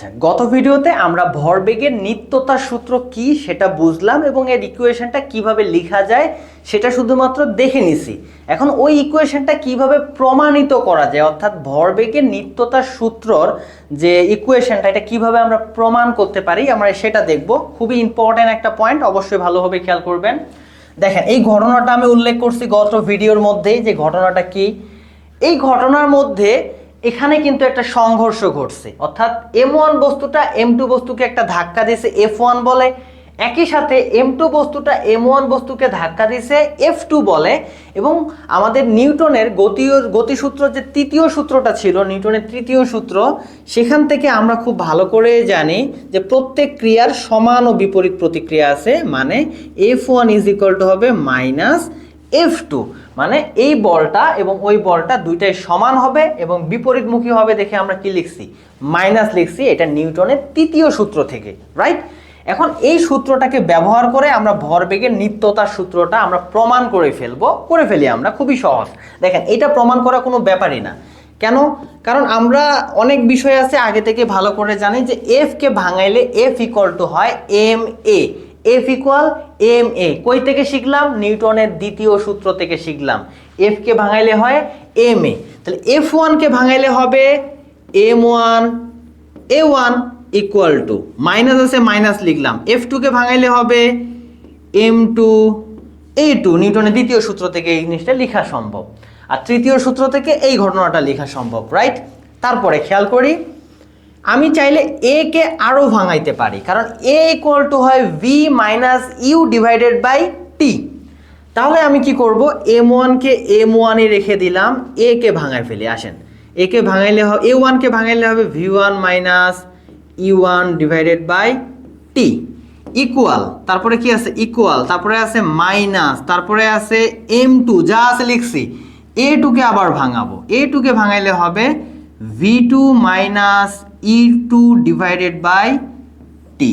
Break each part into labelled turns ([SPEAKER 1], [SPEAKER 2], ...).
[SPEAKER 1] আচ্ছা গত ভিডিওতে আমরা ভরবেগের নিত্যতার সূত্র কি সেটা বুঝলাম এবং এর ইকুয়েশনটা কীভাবে লেখা যায় সেটা শুধুমাত্র দেখে নিছি। এখন ওই ইকুয়েশনটা কীভাবে প্রমাণিত করা যায়? অর্থাৎ ভরবেগের নিত্যতার সূত্রর যে ইকুয়েশনটা এটা কীভাবে আমরা প্রমাণ করতে পারি? আমরা সেটা দেখব। খুবই ইম্পর্ট্যান্ট একটা পয়েন্ট অবশ্যই ভালোভাবে খেয়াল করবেন। দেখেন, এই ঘটনাটা আমি উল্লেখ করছি গত ভিডিওর মধ্যেই যে ঘটনাটা কি? এই ঘটনার মধ্যে এখানে কিন্তু একটা সংঘর্ষ ঘটছে। অর্থাৎ এম ওয়ান বস্তুটা এম টু বস্তুকে একটা ধাক্কা দিয়েছে এফ ওয়ান বলে। একই সাথে এম টু বস্তুটা এম ওয়ান বস্তুকে ধাক্কা দিয়েছে এফ টু বলে। এবং আমাদের নিউটনের গতীয় গতিসূত্র যে তৃতীয় সূত্রটা ছিল, নিউটনের তৃতীয় সূত্র, সেখান থেকে আমরা খুব ভালো করে জানি যে প্রত্যেক ক্রিয়ার সমান ও বিপরীত প্রতিক্রিয়া আছে মানে F one is equal to হবে মাইনাস এফ টু মানে এই বলটা এবং ওই বলটা দুইটাই সমান হবে এবং বিপরীতমুখী হবে দেখে আমরা কি লিখছি? মাইনাস লিখছি, এটা নিউটনের তৃতীয় সূত্র থেকে রাইট এখন এই সূত্রটাকে ব্যবহার করে আমরা ভরবেগের নিত্যতার সূত্রটা আমরা প্রমাণ করে ফেলব, করে ফেলি আমরা, খুবই সহজ। দেখেন, এটা প্রমাণ করা কোনো ব্যাপারই না। কেন? কারণ আমরা অনেক বিষয় আছে আগে থেকে ভালো করে জানি যে এফকে ভাঙাইলে এফ ইকুয়াল টু হয় M A F equal M A কই থেকে শিখলাম? নিউটনের দ্বিতীয় সূত্র থেকে শিখলাম। এফ কে ভাঙাইলে হয় এম এ তাহলে এফ ওয়ানকে ভাঙাইলে হবে M one A one equal to minus আছে, মাইনাস লিখলাম। এফ টুকে ভাঙাইলে হবে এম টু এ টু নিউটনের দ্বিতীয় সূত্র থেকে এই জিনিসটা লেখা সম্ভব। আর তৃতীয় সূত্র থেকে এই ঘটনাটা লেখা সম্ভব রাইট তারপরে খেয়াল করি। আমি চাইলে এ কে আরও ভাঙাইতে পারি, কারণ এ ইকুয়াল টু হয় V minus U divided by T তাহলে আমি কি করব? এম ওয়ানকে এম ওয়ানই রেখে দিলাম এ কে ভাঙায় ফেলি, আসেন। এ কে ভাঙাইলে হবে এ ওয়ানকে ভাঙাইলে হবে V one minus E one divided by T equal তারপরে কি আছে? ইকুয়াল তারপরে আছে মাইনাস তারপরে আছে এম টু যা আছে লিখছি। এ টুকে আবার ভাঙাবো। এ টুকে ভাঙাইলে হবে V two minus E two divided by T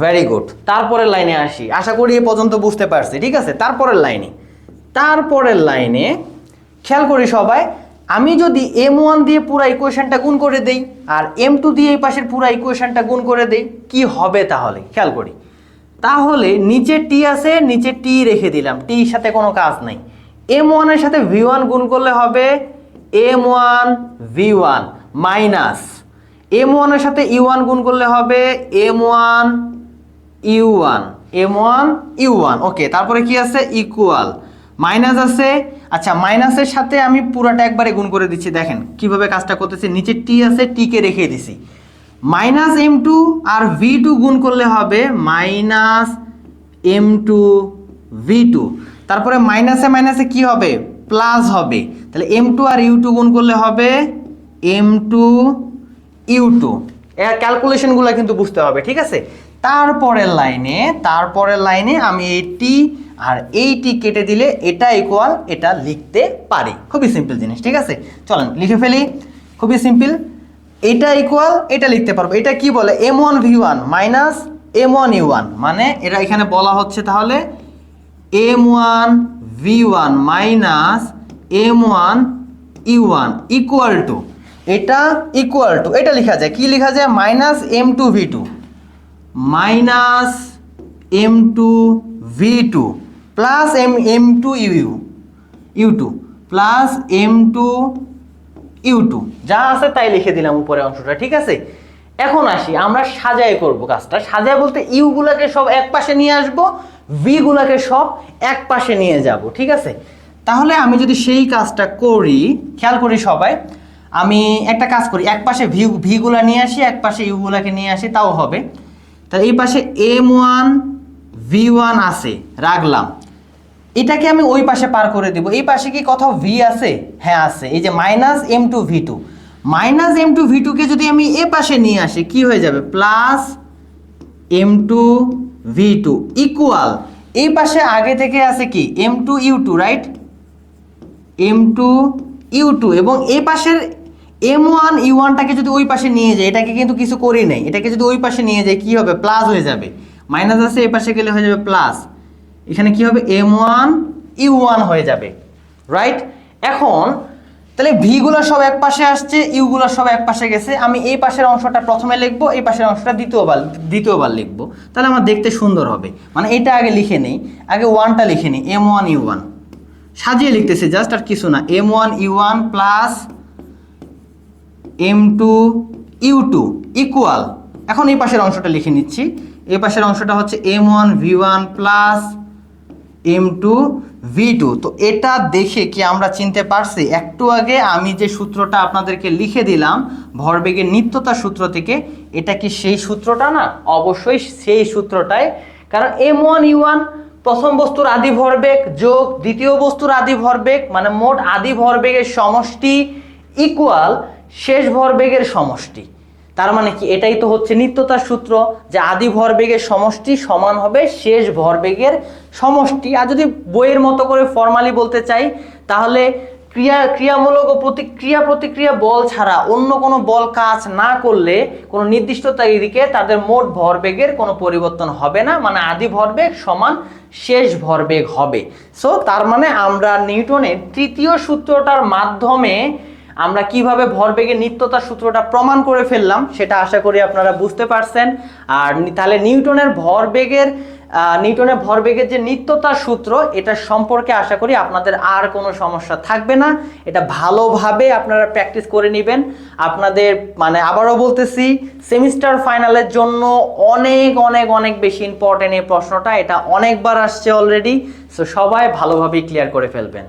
[SPEAKER 1] very good তারপরের লাইনে আসি। আশা করি এ পর্যন্ত বুঝতে পারছি, ঠিক আছে? তারপরের লাইনে। তারপরের লাইনে, খেয়াল করি সবাই, আমি যদি এম ওয়ান দিয়ে পুরো ইকুয়েশনটা গুণ করে দেই, আর এম টু দিয়ে এই পাশের পুরো ইকুয়েশনটা গুণ করে দেই, কি হবে তাহলে? খেয়াল করি। তাহলে নিচে টি আছে নিচে টি রেখে দিলাম। টির সাথে কোনো কাজ নাই। এম ওয়ানের সাথে ভি ওয়ান গুণ করলে হবে M one V one minus M ওয়ানের সাথে ইউ ওয়ান গুণ করলে হবে M one U one M one U one okay তারপরে কি আছে? ইকুয়াল মাইনাস আছে আচ্ছা মাইনাসের সাথে আমি পুরাটা একবারে গুণ করে দিচ্ছি, দেখেন, কীভাবে কাজটা করতেছি, নিচে টি আছে টিকে রেখে দিছি। মাইনাস এম টু আর ভি টু গুণ করলে হবে minus M two V two তারপরে মাইনাসে মাইনাসে কি হবে? প্লাস হবে, তাহলে এম টু আর ইউ টু গুণ করলে হবে এম টু ইউ টু এর ক্যালকুলেশনগুলো কিন্তু বুঝতে হবে, ঠিক আছে? তারপরের লাইনে তারপরের লাইনে আমি এই আর এই টি কেটে দিলে এটা ইকুয়াল এটা লিখতে পারি। খুবই সিম্পল জিনিস, ঠিক আছে? চলেন, লিখে ফেলি। খুবই সিম্পল এটা ইকুয়াল এটা লিখতে পারব। এটা কি বলে? M one V one minus M one U one মানে এটা এখানে বলা হচ্ছে তাহলে M one V one minus M one U one equal to এটা ইকুয়াল টু এটা লেখা যায়, কি লেখা যায়? Minus M two V two minus M two V two plus M M two U U U two plus M two U two যা আছে তাই লিখে দিলাম উপরে অংশটা, ঠিক আছে? এখন আসি, আমরা সাজায় করব কাজটা। সাজায় বলতে ইউ গুলাকে সব এক পাশে নিয়ে আসব ভি গুলাকে সব এক পাশে নিয়ে যাব, ঠিক আছে? তাহলে আমি যদি সেই কাজটা করি, খেয়াল করি সবাই আমি একটা কাজ করি, এক পাশে ভি ভিগুলা নিয়ে আসি, এক পাশে ইউগুলাকে নিয়ে আসি, তাও হবে। তাহলে এই পাশে এম ওয়ান ভি ওয়ান আছে, রাখলাম। এটাকে আমি ওই পাশে পার করে দেব। এই পাশে কি কোথাও ভি আছে? হ্যাঁ আছে। এই যে minus M two V two minus M two V টুকে যদি আমি এ পাশে নিয়ে আসি, কি হয়ে যাবে? Plus M two V two equal এই পাশে আগে থেকে আছে কি? M two U two right M two U two এবং এ পাশের এম ওয়ান ই ওয়ানটাকে যদি ওই পাশে নিয়ে যায়, এটাকে কিন্তু কিছু করি নাই। এটাকে যদি ওই পাশে নিয়ে যায়, কি হবে? প্লাস হয়ে যাবে। মাইনাস আছে এই পাশে গেলে হয়ে যাবে প্লাস। এখানে কি হবে? এম ওয়ান ই ওয়ান হয়ে যাবে। রাইট এখন, তাহলে ভিগুলো সব এক পাশে আসছে ইউগুলো সব এক পাশে গেছে। আমি এই পাশের অংশটা প্রথমে লিখব, এই পাশের অংশটা দ্বিতীয়বার দ্বিতীয়বার লিখব। তাহলে আমার দেখতে সুন্দর হবে। মানে এটা আগে লিখে নেই। আগে ওয়ানটা লিখে নিই। এম ওয়ান ইউ ওয়ান সাজিয়ে লিখতেছি জাস্ট আর কিছু না। M one U one plus M two U two equal এখন এই পাশের অংশটা লিখে নিচ্ছি। এই পাশের অংশটা হচ্ছে M one V one plus M two V two তো এটা দেখে কি আমরা চিনতে পারছি? একটু আগে আমি যে সূত্রটা আপনাদেরকে লিখে দিলাম, ভরবেগের নিত্যতা সূত্র থেকে, এটা কি সেই সূত্রটা না? অবশ্যই সেই সূত্রটাই। কারণ এম ওয়ান ইউ ওয়ান প্রথম বস্তুর আদি ভরবেগ যোগ দ্বিতীয় বস্তুর আদি ভরবেগ মানে মোট আদি ভরবেগের সমষ্টি ইকুয়াল শেষ ভরবেগের সমষ্টি। তার মানে কি? এটাই তো হচ্ছে নিত্যতার সূত্র যে আদি ভরবেগের সমষ্টি সমান হবে শেষ ভরবেগের সমষ্টি। আর যদি বইয়ের মতো করে ফর্মালি বলতে চাই, তাহলে ক্রিয়া, ক্রিয়ামূলক ও প্রতিক্রিয়া প্রতিক্রিয়া বল ছাড়া অন্য কোনো বল কাজ না করলে কোনো নির্দিষ্ট তারিখে তাদের মোট ভরবেগের কোনো পরিবর্তন হবে না। মানে আদি ভরবেগ সমান শেষ ভরবেগ হবে। সো তার মানে আমরা নিউটনের তৃতীয় সূত্রটার মাধ্যমে আমরা কীভাবে ভরবেগের নিত্যতার সূত্রটা প্রমাণ করে ফেললাম, সেটা আশা করি আপনারা বুঝতে পারছেন। আর তাহলে নিউটনের ভরবেগের নিউটনের ভরবেগের যে নিত্যতার সূত্র, এটা সম্পর্কে আশা করি আপনাদের আর কোনো সমস্যা থাকবে না। এটা ভালোভাবে আপনারা প্র্যাকটিস করে নেবেন। আপনাদের মানে আবারও বলতেছি, সেমিস্টার ফাইনালের জন্য অনেক অনেক অনেক বেশি ইম্পর্টেন্ট এই প্রশ্নটা। এটা অনেকবার আসছে অলরেডি সো সবাই ভালোভাবে ক্লিয়ার করে ফেলবেন।